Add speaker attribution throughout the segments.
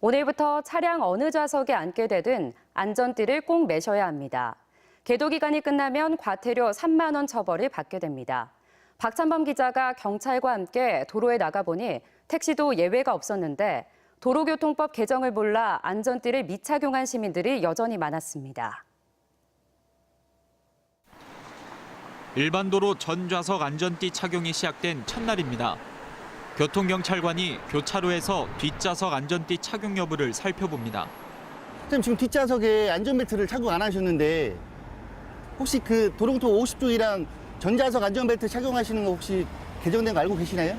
Speaker 1: 오늘부터 차량 어느 좌석에 앉게 되든 안전띠를 꼭 매셔야 합니다. 계도 기간이 끝나면 과태료 3만 원 처벌을 받게 됩니다. 박찬범 기자가 경찰과 함께 도로에 나가보니 택시도 예외가 없었는데 도로교통법 개정을 몰라 안전띠를 미착용한 시민들이 여전히 많았습니다.
Speaker 2: 일반 도로 전 좌석 안전띠 착용이 시작된 첫날입니다. 교통경찰관이 교차로에서 뒷좌석 안전띠 착용 여부를 살펴봅니다.
Speaker 3: 선생님 지금 뒷좌석에 안전벨트를 착용 안 하셨는데 혹시 그 도로교통 50조이랑 전좌석 안전벨트 착용하시는 거 혹시 개정된 거 알고 계시나요?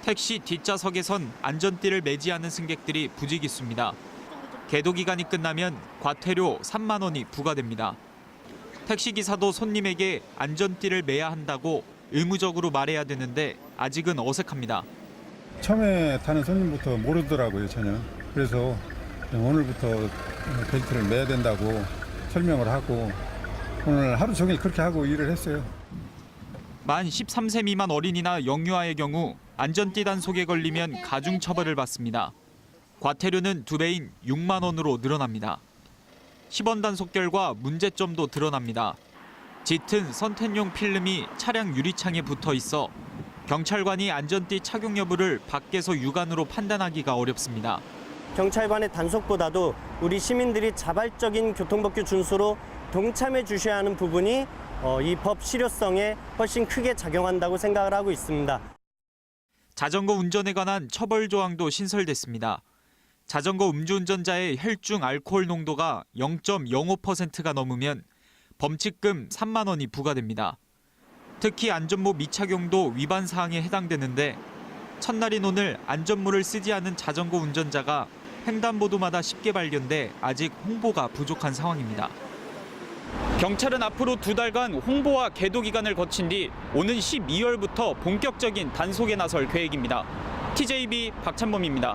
Speaker 2: 택시 뒷좌석에선 안전띠를 매지 않은 승객들이 부지기수입니다. 계도 기간이 끝나면 과태료 3만 원이 부과됩니다. 택시 기사도 손님에게 안전띠를 매야 한다고 의무적으로 말해야 되는데 아직은 어색합니다.
Speaker 4: 처음에 타는 손님부터 모르더라고요 전혀. 그래서 오늘부터 벨트를 매야 된다고 설명을 하고 오늘 하루 종일 그렇게 하고 일을 했어요.
Speaker 2: 만 13세 미만 어린이나 영유아의 경우 안전띠 단속에 걸리면 가중 처벌을 받습니다. 과태료는 두 배인 6만 원으로 늘어납니다. 10원 단속 결과 문제점도 드러납니다. 짙은 선텐용 필름이 차량 유리창에 붙어 있어 경찰관이 안전띠 착용 여부를 밖에서 육안으로 판단하기가 어렵습니다.
Speaker 5: 경찰관의 단속보다도 우리 시민들이 자발적인 교통법규 준수로 동참해 주셔야 하는 부분이 어, 이법 실효성에 훨씬 크게 작용한다고 생각을 하고 있습니다.
Speaker 2: 자전거 운전에 관한 처벌 조항도 신설됐습니다. 자전거 음주운전자의 혈중 알코올 농도가 0.05%가 넘으면 범칙금 3만 원이 부과됩니다. 특히 안전모 미착용도 위반 사항에 해당되는데 첫날인 오늘 안전모를 쓰지 않은 자전거 운전자가 횡단보도마다 쉽게 발견돼 아직 홍보가 부족한 상황입니다. 경찰은 앞으로 두 달간 홍보와 계도 기간을 거친 뒤 오는 12월부터 본격적인 단속에 나설 계획입니다. TJB 박찬범입니다.